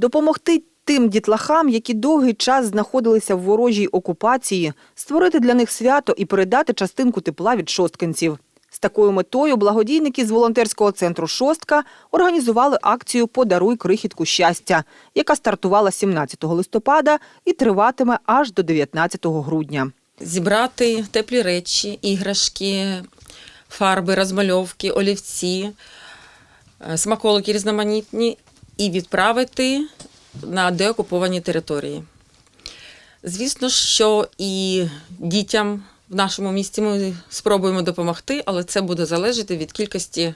допомогти тим дітлахам, які довгий час знаходилися в ворожій окупації, створити для них свято і передати частинку тепла від шосткинців. З такою метою благодійники з волонтерського центру Шостка організували акцію Подаруй крихітку щастя, яка стартувала 17 листопада і триватиме аж до 19 грудня. зібрати теплі речі, іграшки, фарби, розмальовки, олівці, е, смаколики різноманітні і відправити на деокуповані території. Звісно, що і дітям в нашому місті ми спробуємо допомогти, але це буде залежати від кількості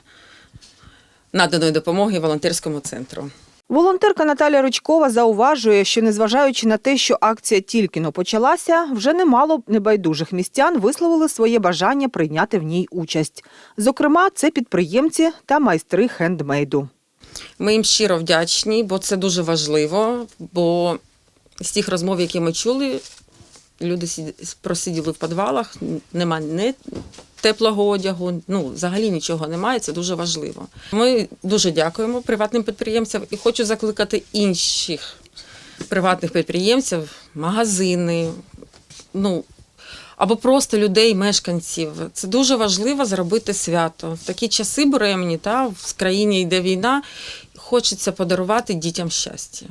наданої допомоги волонтерському центру. Волонтерка Наталя Ричкова зауважує, що незважаючи на те, що акція тільки но почалася, вже немало небайдужих містян висловили своє бажання прийняти в ній участь. Зокрема, це підприємці та майстри хендмейду. Ми їм щиро вдячні, бо це дуже важливо. Бо з тих розмов, які ми чули, люди просиділи в підвалах, нема ні теплого одягу, ну взагалі нічого немає. Це дуже важливо. Ми дуже дякуємо приватним підприємцям і хочу закликати інших приватних підприємців, магазини, ну або просто людей, мешканців. Це дуже важливо зробити свято. В такі часи буремні, та в країні йде війна. Хочеться подарувати дітям щастя.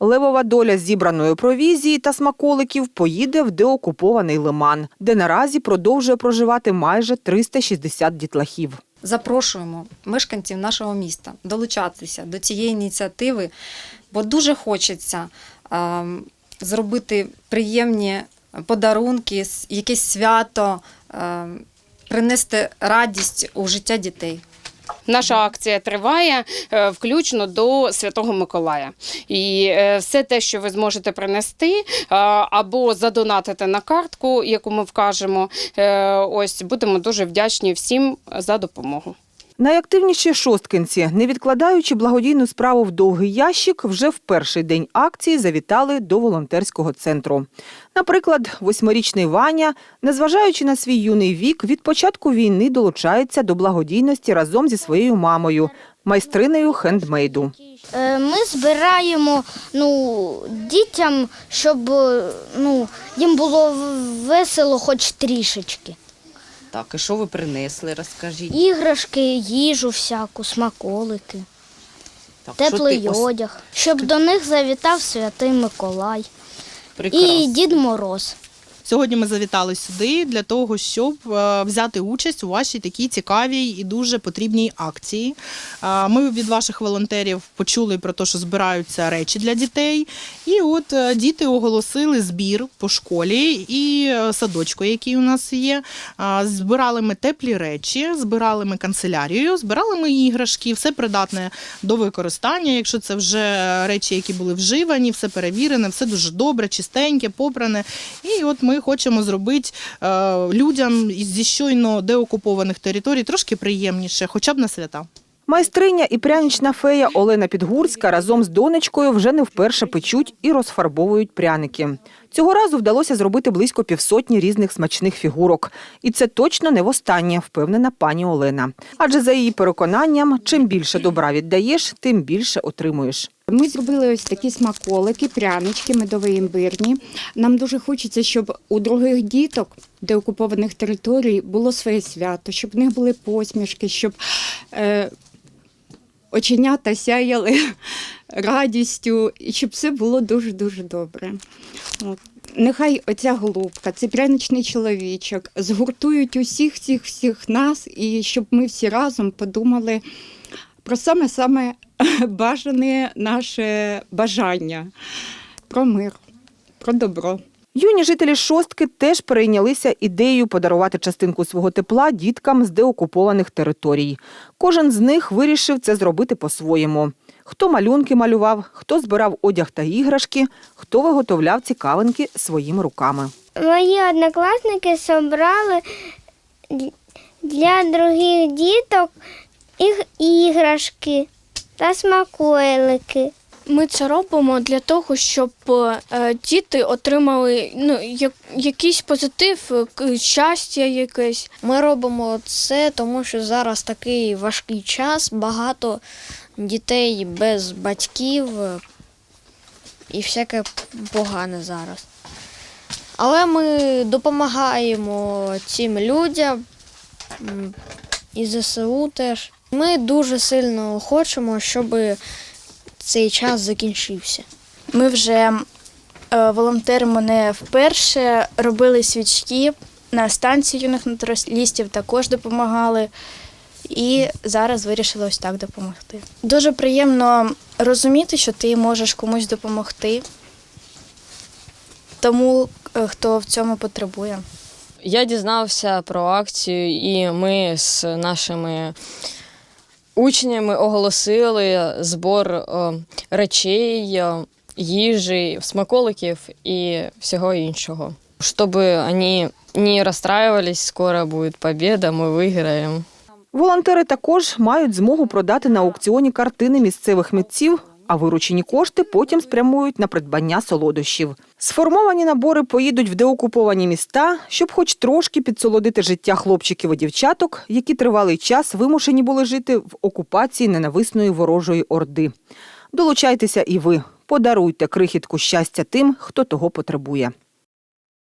Левова доля зібраної провізії та смаколиків поїде в деокупований лиман, де наразі продовжує проживати майже 360 дітлахів. Запрошуємо мешканців нашого міста долучатися до цієї ініціативи, бо дуже хочеться е, зробити приємні подарунки, якесь свято, е, принести радість у життя дітей. Наша акція триває е, включно до Святого Миколая. І е, все те, що ви зможете принести або задонатити на картку, яку ми вкажемо, ось будемо дуже вдячні всім за допомогу. Найактивніші шосткинці, не відкладаючи благодійну справу в довгий ящик, вже в перший день акції завітали до волонтерського центру. Наприклад, восьмирічний Ваня, незважаючи на свій юний вік, від початку війни долучається до благодійності разом зі своєю мамою, майстринею хендмейду. Е, Ми збираємо ну, дітям, щоб е, ну, їм було весело хоч трішечки. Так, і що ви принесли, розкажіть. Іграшки, їжу всяку, смаколики, Так, що теплий ти ось- одяг, щоб до них завітав святий Миколай Прекрасно. і Дід Мороз. Сьогодні ми завітали сюди для того, щоб е, взяти участь у вашій такій цікавій і дуже потрібній акції. Е, Ми від ваших волонтерів почули про те, що збираються речі для дітей. І от е, діти оголосили збір по школі і садочку, який у нас є. Збирали ми теплі речі, збирали ми канцелярію, збирали ми іграшки, все придатне до використання. Якщо це вже речі, які були вживані, все перевірене, все дуже добре, чистеньке, попране. І от ми хочемо зробити е, людям зі щойно деокупованих територій трошки приємніше, хоча б на свята. Майстриня і прянична фея Олена Підгурська разом з донечкою вже не вперше печуть і розфарбовують пряники. Цього разу вдалося зробити близько півсотні різних смачних фігурок. І це точно не востаннє, впевнена пані Олена. Адже за її переконанням, чим більше добра віддаєш, тим більше отримуєш. Ми зробили ось такі смаколики, прянички, медово-імбирні. Нам дуже хочеться, щоб у других діток деокупованих територій було своє свято, щоб в них були посмішки, щоб е, оченята сяяли радістю, і щоб все було дуже-дуже добре. От. Нехай оця голубка, цей пряничний чоловічок згуртують усіх, всіх, всіх нас, і щоб ми всі разом подумали про саме-саме бажане наше бажання, про мир, про добро. Юні жителі шостки теж перейнялися ідеєю подарувати частинку свого тепла діткам з деокупованих територій. Кожен з них вирішив це зробити по-своєму. Хто малюнки малював, хто збирав одяг та іграшки, хто виготовляв цікавинки своїми руками. Мої однокласники зібрали для других діток іграшки та смаколики. Ми це робимо для того, щоб е, діти отримали ну, якийсь позитив, е, щастя якесь. Ми робимо це, тому що зараз такий важкий час. Багато дітей без батьків. і всяке погане зараз. Але ми допомагаємо цим людям і ЗСУ теж. Ми дуже сильно хочемо, щоб цей час закінчився. Ми вже е, волонтеримо не вперше, робили свічки на станції юних натуралістів, також допомагали. І зараз вирішили ось так допомогти. Дуже приємно розуміти, що ти можеш комусь допомогти, тому е, хто в цьому потребує. Я дізнався про акцію, і ми з нашими учнями оголосили збор е, речей, е, їжі, смаколиків і всього іншого. Щоб вони не розстраювались, скоро буде победа, ми виграємо. Волонтери також мають змогу продати на аукціоні картини місцевих митців, а виручені кошти потім спрямують на придбання солодощів. Сформовані набори поїдуть в деокуповані міста, щоб хоч трошки підсолодити життя хлопчиків і дівчаток, які тривалий час вимушені були жити в окупації ненависної ворожої орди. Долучайтеся і ви. Подаруйте крихітку щастя тим, хто того потребує.